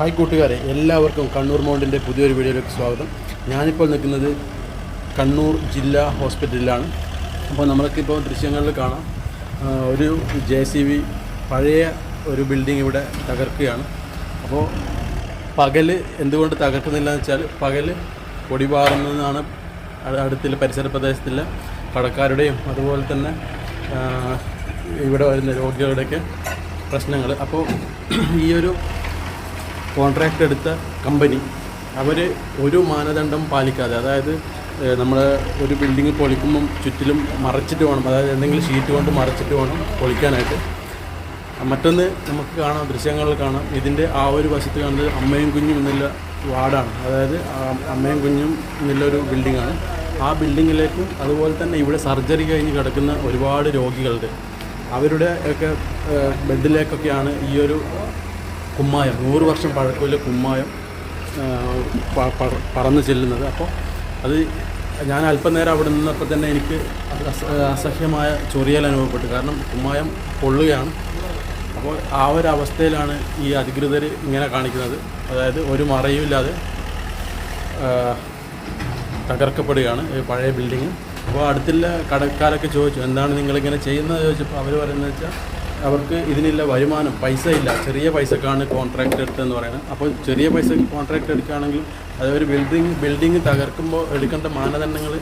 Hi കൂട്ടുകാരെ എല്ലാവർക്കും കണ്ണൂർ മൗണ്ടിന്റെ പുതിയൊരു വീഡിയോയിലേക്ക് സ്വാഗതം. ഞാനിപ്പോൾ നിൽക്കുന്നത് കണ്ണൂർ ജില്ലാ ഹോസ്പിറ്റലിലാണ്. അപ്പോൾ നമ്മൾക്കിപ്പോൾ ദൃശ്യങ്ങളിൽ കാണാം. ഒരു ജെ പഴയ ഒരു ബിൽഡിംഗ് ഇവിടെ തകർക്കുകയാണ്. അപ്പോൾ പകൽ എന്തുകൊണ്ട് തകർക്കുന്നില്ല എന്ന് വെച്ചാൽ പകൽ പൊടിപാറുന്നതാണ് അടുത്തുള്ള പരിസര പ്രദേശത്തുള്ള കടക്കാരുടെയും അതുപോലെ തന്നെ ഇവിടെ വരുന്ന രോഗികളുടെയൊക്കെ പ്രശ്നങ്ങൾ. അപ്പോൾ ഈ ഒരു കോൺട്രാക്ട് എടുത്ത കമ്പനി അവർ ഒരു മാനദണ്ഡം പാലിക്കാതെ അതായത് നമ്മൾ ഒരു ബിൽഡിംഗ് പൊളിക്കുമ്പം ചുറ്റിലും മറച്ചിട്ട് വേണം അതായത് എന്തെങ്കിലും ഷീറ്റ് കൊണ്ട് മറച്ചിട്ട് വേണം പൊളിക്കാനായിട്ട്. മറ്റൊന്ന് നമുക്ക് കാണാം ദൃശ്യങ്ങളിൽ കാണാം. ഇതിന്റെ ആ ഒരു വശത്ത് കാണുന്നത് അമ്മയും കുഞ്ഞും എന്നുള്ള വാർഡാണ്. അതായത് അമ്മയും കുഞ്ഞും എന്നുള്ളൊരു ബിൽഡിങ്ങാണ് ആ ബിൽഡിങ്ങിലേക്കും അതുപോലെ തന്നെ ഇവിടെ സർജറി കഴിഞ്ഞ് കിടക്കുന്ന ഒരുപാട് രോഗികളുണ്ട് അവരുടെ ഒക്കെ ബെഡിലേക്കൊക്കെയാണ് ഈ ഒരു കുമ്മായം നൂറ് വർഷം പഴക്കമില്ല കുമ്മായം പറന്ന് ചെല്ലുന്നത്. അപ്പോൾ അത് ഞാൻ അല്പനേരം അവിടെ നിന്നപ്പോൾ തന്നെ എനിക്ക് അസഹ്യമായ ചൊറിയൽ അനുഭവപ്പെട്ടു. കാരണം കുമ്മായം പൊള്ളുകയാണ്. അപ്പോൾ ആ ഒരു അവസ്ഥയിലാണ് ഈ അധികൃതർ ഇങ്ങനെ കാണിക്കുന്നത്. അതായത് ഒരു മറയുമില്ലാതെ തകർക്കപ്പെടുകയാണ് പഴയ ബിൽഡിങ് അപ്പോൾ അടുത്തുള്ള കടക്കാരൊക്കെ ചോദിച്ചു എന്താണ് നിങ്ങളിങ്ങനെ ചെയ്യുന്നത്? ചോദിച്ചപ്പോൾ അവർ പറയുന്നത് വെച്ചാൽ അവർക്ക് ഇതിനില്ല വരുമാനം പൈസ ഇല്ല. ചെറിയ പൈസക്കാണ് കോൺട്രാക്ട് എടുത്തതെന്ന് പറയുന്നത്. അപ്പോൾ ചെറിയ പൈസ കോൺട്രാക്ട് എടുക്കുകയാണെങ്കിൽ അതൊരു ഒരു ബിൽഡിങ് ബിൽഡിങ് തകർക്കുമ്പോൾ എടുക്കേണ്ട മാനദണ്ഡങ്ങൾ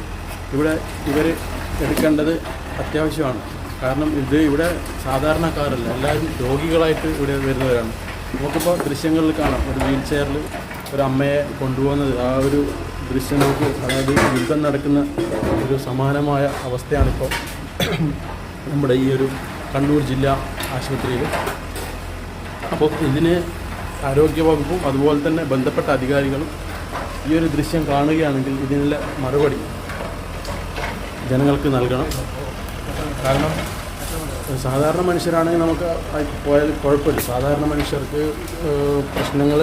ഇവിടെ ഇവർ എടുക്കേണ്ടത് അത്യാവശ്യമാണ്. കാരണം ഇത് ഇവിടെ സാധാരണക്കാരല്ല എല്ലാവരും രോഗികളായിട്ട് ഇവിടെ വരുന്നവരാണ്. നമുക്കിപ്പോൾ ദൃശ്യങ്ങളിൽ കാണാം ഒരു വീൽ ചെയറിൽ ഒരു അമ്മയെ കൊണ്ടുപോകുന്നത്. ആ ഒരു ദൃശ്യം നമുക്ക് അതായത് യുദ്ധം നടക്കുന്ന ഒരു സമാനമായ അവസ്ഥയാണിപ്പോൾ നമ്മുടെ ഈ ഒരു കണ്ണൂർ ജില്ലാ ആശുപത്രിയിൽ. അപ്പോൾ ഇതിന് ആരോഗ്യവകുപ്പും അതുപോലെ തന്നെ ബന്ധപ്പെട്ട അധികാരികളും ഈ ഒരു ദൃശ്യം കാണുകയാണെങ്കിൽ ഇതിനുള്ള മറുപടി ജനങ്ങൾക്ക് നൽകണം. കാരണം സാധാരണ മനുഷ്യരാണെങ്കിൽ നമുക്ക് പോയാൽ കുഴപ്പമില്ല. സാധാരണ മനുഷ്യർക്ക് പ്രശ്നങ്ങൾ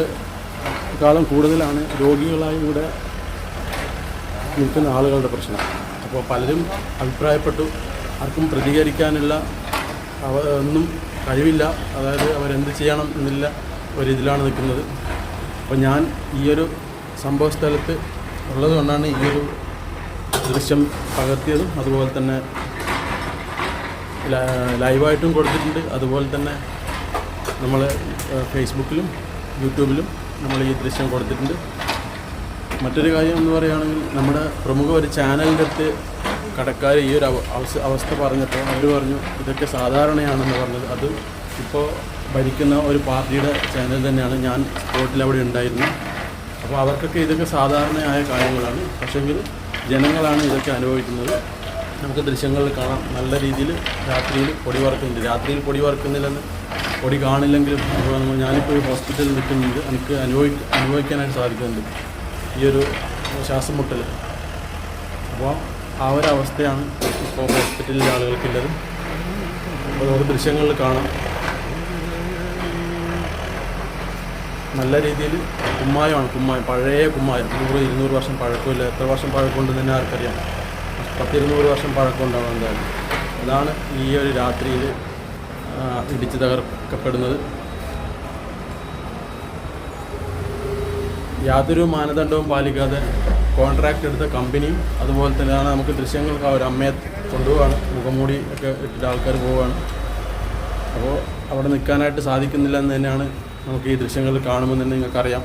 കാലം കൂടുതലാണ്. രോഗികളായി ഇവിടെ നിൽക്കുന്ന ആളുകളുടെ പ്രശ്നം. അപ്പോൾ പലരും അഭിപ്രായപ്പെട്ടു. ആർക്കും പ്രതികരിക്കാനുള്ള അവ ഒന്നും കഴിവില്ല. അതായത് അവരെന്ത് ചെയ്യണം എന്നില്ല. ഒരിതിലാണ് നിൽക്കുന്നത്. അപ്പോൾ ഞാൻ ഈ ഒരു സംഭവ സ്ഥലത്ത് ഉള്ളത് കൊണ്ടാണ് ഈ ഒരു ദൃശ്യം പകർത്തിയതും. അതുപോലെ തന്നെ ലൈവായിട്ടും കൊടുത്തിട്ടുണ്ട്. അതുപോലെ തന്നെ നമ്മൾ ഫേസ്ബുക്കിലും യൂട്യൂബിലും നമ്മൾ ഈ ദൃശ്യം കൊടുത്തിട്ടുണ്ട്. മറ്റൊരു കാര്യം എന്ന് പറയുകയാണെങ്കിൽ നമ്മുടെ പ്രമുഖ ഒരു ചാനലിന്റെ അടുത്ത് കടക്കാർ ഈ ഒരു അവസ്ഥ പറഞ്ഞപ്പോൾ അവർ പറഞ്ഞു ഇതൊക്കെ സാധാരണയാണെന്ന് പറഞ്ഞത്. അത് ഇപ്പോൾ ഭരിക്കുന്ന ഒരു പാർട്ടിയുടെ ചാനൽ തന്നെയാണ്. ഞാൻ സ്പോട്ടിൽ അവിടെ ഉണ്ടായിരുന്നു. അപ്പോൾ അവർക്കൊക്കെ ഇതൊക്കെ സാധാരണയായ കാര്യങ്ങളാണ്. പക്ഷേങ്കിൽ ജനങ്ങളാണ് ഇതൊക്കെ അനുഭവിക്കുന്നത്. നമുക്ക് ദൃശ്യങ്ങളിൽ കാണാം. നല്ല രീതിയിൽ രാത്രിയിൽ പൊടി വറക്കുന്നുണ്ട്. രാത്രിയിൽ പൊടി വറക്കുന്നില്ലെന്ന് പൊടി കാണില്ലെങ്കിലും ഞാനിപ്പോൾ ഹോസ്പിറ്റലിൽ നിൽക്കുന്നുണ്ട്. എനിക്ക് അനുഭവി അനുഭവിക്കാനായിട്ട് സാധിക്കുന്നുണ്ട്. ഈ ഒരു ശ്വാസം മുട്ടൽ അപ്പോൾ ആ ഒരു അവസ്ഥയാണ് ഇപ്പോൾ ഹോസ്പിറ്റലിലെ ആളുകൾക്കുള്ളത്. അപ്പോൾ നമുക്ക് ദൃശ്യങ്ങളിൽ കാണാം. നല്ല രീതിയിൽ കുമ്മായമാണ് കുമ്മായം. പഴയ കുമ്മായം. നൂറ് ഇരുന്നൂറ് വർഷം പഴക്കമില്ല. എത്ര വർഷം പഴക്കമുണ്ടെന്ന് തന്നെ ആർക്കറിയാം. പത്തിരുന്നൂറ് വർഷം പഴക്കമുണ്ടാവും എന്തായാലും. അതാണ് ഈ ഒരു രാത്രിയിൽ ഇടിച്ച് തകർക്കപ്പെടുന്നത്. യാതൊരു മാനദണ്ഡവും പാലിക്കാതെ കോൺട്രാക്ട് എടുത്ത കമ്പനിയും അതുപോലെ തന്നെയാണ് നമുക്ക് ദൃശ്യങ്ങൾക്ക് ആ ഒരു അമ്മയെ കൊണ്ടുപോവാണ്. മുഖംമൂടി ഒക്കെ ഇട്ടിട്ട് ആൾക്കാർ പോവുകയാണ് അപ്പോൾ അവിടെ നിൽക്കാനായിട്ട് സാധിക്കുന്നില്ല എന്ന് തന്നെയാണ് നമുക്ക് ഈ ദൃശ്യങ്ങൾ കാണുമെന്ന് തന്നെ നിങ്ങൾക്കറിയാം.